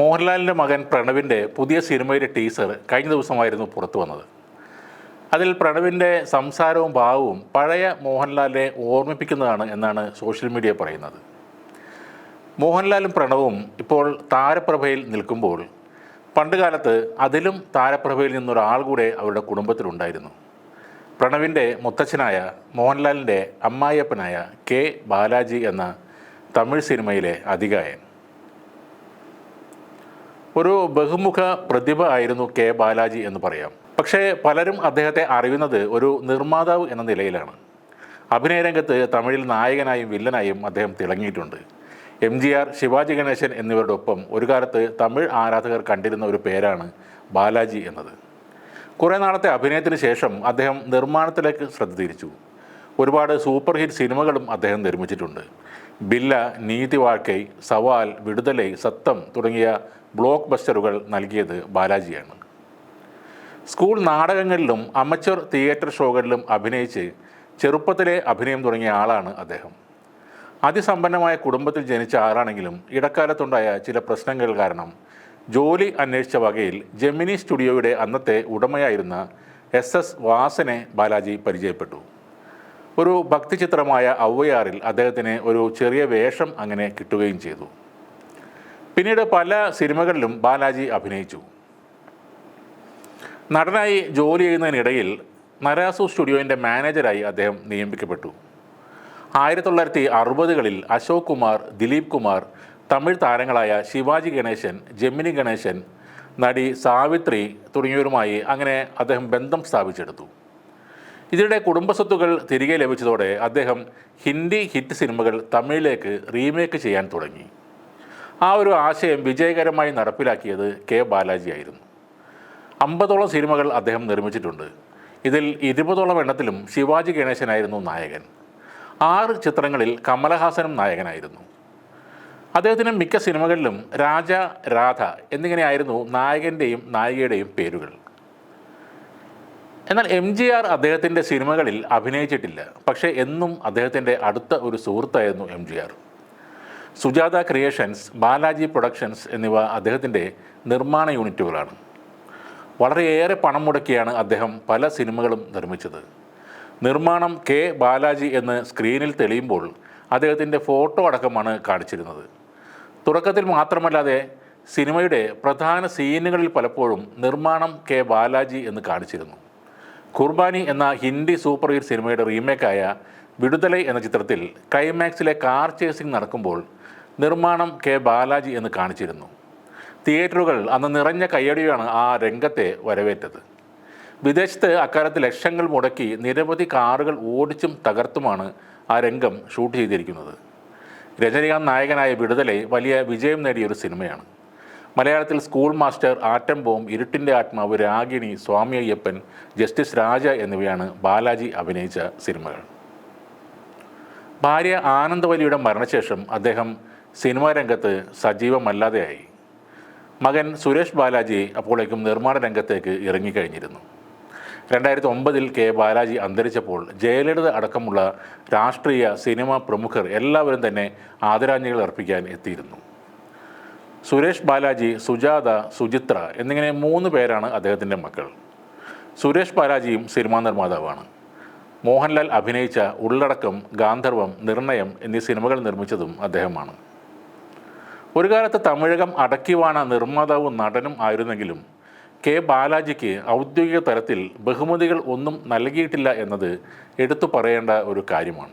മോഹൻലാലിന്റെ മകൻ പ്രണവിന്റെ പുതിയ സിനിമയുടെ ടീസർ കഴിഞ്ഞ ദിവസമായിരുന്നു പുറത്തു വന്നത്. അതിൽ പ്രണവിന്റെ സംസാരവും ഭാവവും പഴയ മോഹൻലാലിനെ ഓർമ്മിപ്പിക്കുന്നതാണ് എന്നാണ് സോഷ്യൽ മീഡിയ പറയുന്നത്. മോഹൻലാലും പ്രണവും ഇപ്പോൾ താരപ്രഭയിൽ നിൽക്കുമ്പോൾ പണ്ടുകാലത്ത് അതിലും താരപ്രഭയിൽ നിന്നൊരാൾ കൂടെ അവരുടെ കുടുംബത്തിലുണ്ടായിരുന്നു പ്രണവിന്റെ മുത്തച്ഛനായ മോഹൻലാലിന്റെ അമ്മായിയപ്പനായ കെ ബാലാജി എന്ന തമിഴ് സിനിമയിലെ അധികായൻ. ഒരു ബഹുമുഖ പ്രതിഭ ആയിരുന്നു കെ ബാലാജി എന്ന് പറയാം. പക്ഷേ പലരും അദ്ദേഹത്തെ അറിയുന്നത് ഒരു നിർമ്മാതാവ് എന്ന നിലയിലാണ്. അഭിനയരംഗത്ത് തമിഴിൽ നായകനായും വില്ലനായും അദ്ദേഹം തിളങ്ങിയിട്ടുണ്ട്. M G R Sivaji Ganesan എന്നിവരുടെ ഒപ്പം ഒരു കാലത്ത് തമിഴ് ആരാധകർ കണ്ടിരുന്ന ഒരു പേരാണ് ബാലാജി എന്നത്. കുറേ നാളത്തെ അഭിനയത്തിന് ശേഷം അദ്ദേഹം നിർമ്മാണത്തിലേക്ക് ശ്രദ്ധ തിരിച്ചു. ഒരുപാട് സൂപ്പർ ഹിറ്റ് സിനിമകളും അദ്ദേഹം നിർമ്മിച്ചിട്ടുണ്ട്. ബില്ല നീതി വാഴ്ക്കൈ സവാൽ വിടുതലൈ സത്തം തുടങ്ങിയ ബ്ലോക്ക് ബസ്റ്ററുകൾ നൽകിയത് ബാലാജിയാണ്. സ്കൂൾ നാടകങ്ങളിലും അമച്ചർ തിയേറ്റർ ഷോകളിലും അഭിനയിച്ച് ചെറുപ്പത്തിലെ അഭിനയം തുടങ്ങിയ ആളാണ് അദ്ദേഹം. അതിസമ്പന്നമായ കുടുംബത്തിൽ ജനിച്ച ആളാണെങ്കിലും ഇടക്കാലത്തുണ്ടായ ചില പ്രശ്നങ്ങൾ കാരണം ജോലി അന്വേഷിച്ച വകയിൽ ജെമിനി സ്റ്റുഡിയോയുടെ അന്നത്തെ ഉടമയായിരുന്ന എസ് എസ് വാസനെ ബാലാജി പരിചയപ്പെട്ടു. ഒരു ഭക്തിചിത്രമായ ഔവയാറിൽ അദ്ദേഹത്തിന് ഒരു ചെറിയ വേഷം അങ്ങനെ കിട്ടുകയും ചെയ്തു. പിന്നീട് പല സിനിമകളിലും ബാലാജി അഭിനയിച്ചു. നടനായി ജോലി ചെയ്യുന്നതിനിടയിൽ നരാസു സ്റ്റുഡിയോയിന്റെ മാനേജരായി അദ്ദേഹം നിയമിക്കപ്പെട്ടു. ആയിരത്തി തൊള്ളായിരത്തി അറുപതുകളിൽ അശോക് കുമാർ ദിലീപ് കുമാർ തമിഴ് താരങ്ങളായ ശിവാജി ഗണേശൻ ജെമിനി ഗണേശൻ നടി സാവിത്രി തുടങ്ങിയവരുമായി അങ്ങനെ അദ്ദേഹം ബന്ധം സ്ഥാപിച്ചെടുത്തു. ഇതിനിടെ കുടുംബസ്വത്തുകൾ തിരികെ ലഭിച്ചതോടെ അദ്ദേഹം ഹിന്ദി ഹിറ്റ് സിനിമകൾ തമിഴിലേക്ക് റീമേക്ക് ചെയ്യാൻ തുടങ്ങി. ആ ഒരു ആശയം വിജയകരമായി നടപ്പിലാക്കിയത് കെ ബാലാജി ആയിരുന്നു അമ്പതോളം സിനിമകൾ അദ്ദേഹം നിർമ്മിച്ചിട്ടുണ്ട്. ഇതിൽ ഇരുപതോളം എണ്ണത്തിലും ശിവാജി ഗണേശനായിരുന്നു നായകൻ. ആറ് ചിത്രങ്ങളിൽ കമലഹാസനും നായകനായിരുന്നു. അദ്ദേഹത്തിന് മിക്ക സിനിമകളിലും രാജ രാധ എന്നിങ്ങനെയായിരുന്നു നായകന്റെയും നായികയുടെയും പേരുകൾ. എന്നാൽ എം ജി ആർ അദ്ദേഹത്തിന്റെ സിനിമകളിൽ അഭിനയിച്ചിട്ടില്ല. പക്ഷേ എന്നും അദ്ദേഹത്തിന്റെ അടുത്ത ഒരു സുഹൃത്തായിരുന്നു M G R. Sujatha creations Balaji productions എന്നിവ അദ്ദേഹത്തിന്റെ നിർമ്മാണ യൂണിറ്റുകളാണ്. വളരെയേറെ പണം മുടക്കിയാണ് അദ്ദേഹം പല സിനിമകളും നിർമ്മിച്ചത്. നിർമ്മാണം കെ ബാലാജി എന്ന് സ്ക്രീനിൽ തെളിയുമ്പോൾ അദ്ദേഹത്തിന്റെ ഫോട്ടോ അടക്കമാണ് കാണിച്ചിരുന്നത്. തുടക്കത്തിൽ മാത്രമല്ലാതെ സിനിമയുടെ പ്രധാന സീനുകളിൽ പലപ്പോഴും നിർമ്മാണം കെ ബാലാജി എന്ന് കാണിച്ചിരുന്നു. കുർബാനി എന്ന ഹിന്ദി സൂപ്പർ ഹിറ്റ് സിനിമയുടെ റീമേക്കായ വിടുതലൈ എന്ന ചിത്രത്തിൽ ക്ലൈമാക്സിലെ കാർ ചേസിംഗ് നടക്കുമ്പോൾ നിർമ്മാണം കെ ബാലാജി എന്ന് കാണിച്ചിരുന്നു. തിയേറ്ററുകൾ അന്ന് നിറഞ്ഞ കയ്യടിയാണ് ആ രംഗത്തെ വരവേറ്റത്. വിദേശത്ത് അക്കാലത്ത് ലക്ഷങ്ങൾ മുടക്കി നിരവധി കാറുകൾ ഓടിച്ചും തകർത്തുമാണ് ആ രംഗം ഷൂട്ട് ചെയ്തിരിക്കുന്നത്. രജനികാന്ത് നായകനായ വിടുതലെ വലിയ വിജയം നേടിയ ഒരു സിനിമയാണ്. മലയാളത്തിൽ സ്കൂൾ മാസ്റ്റർ ആറ്റംബോം ഇരുട്ടിന്റെ ആത്മാവ് രാഗിണി സ്വാമി അയ്യപ്പൻ ജസ്റ്റിസ് രാജ എന്നിവയാണ് ബാലാജി അഭിനയിച്ച സിനിമകൾ. ഭാര്യ ആനന്ദവലിയുടെ മരണശേഷം അദ്ദേഹം സിനിമാ രംഗത്ത് സജീവമല്ലാതെയായി. മകൻ സുരേഷ് ബാലാജി അപ്പോഴേക്കും നിർമ്മാണ രംഗത്തേക്ക് ഇറങ്ങിക്കഴിഞ്ഞിരുന്നു. രണ്ടായിരത്തി ഒമ്പതിൽ കെ ബാലാജി അന്തരിച്ചപ്പോൾ ജയലളിത അടക്കമുള്ള രാഷ്ട്രീയ സിനിമാ പ്രമുഖർ എല്ലാവരും തന്നെ ആദരാഞ്ജലികൾ അർപ്പിക്കാൻ എത്തിയിരുന്നു. സുരേഷ് ബാലാജി സുജാത സുചിത്ര എന്നിങ്ങനെ മൂന്ന് പേരാണ് അദ്ദേഹത്തിന്റെ മക്കൾ. സുരേഷ് ബാലാജിയും സിനിമാ നിർമ്മാതാവാണ്. മോഹൻലാൽ അഭിനയിച്ച ഉള്ളടക്കം ഗാന്ധർവം നിർണയം എന്നീ സിനിമകൾ നിർമ്മിച്ചതും അദ്ദേഹമാണ്. ഒരു കാലത്ത് തമിഴകം അടക്കിവാണ നിർമ്മാതാവും നടനും ആയിരുന്നെങ്കിലും കെ ബാലാജിക്ക് ഔദ്യോഗിക തലത്തിൽ ബഹുമതികൾ ഒന്നും നൽകിയിട്ടില്ല എന്നത് എടുത്തു പറയേണ്ട ഒരു കാര്യമാണ്.